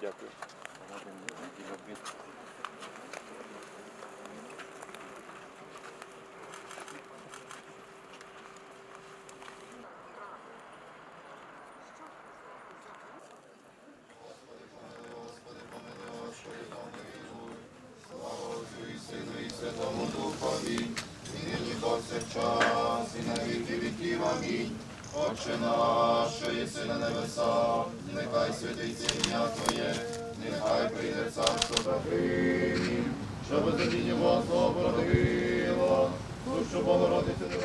Дякую. Святому Духові, і нині повсякчас, і на віки віків. Амінь. Отче наш, що єси на небесах, нехай святиться ім'я Твоє, нехай прийде царство Твоє, що безодіння Бога породило, душу Богородиці не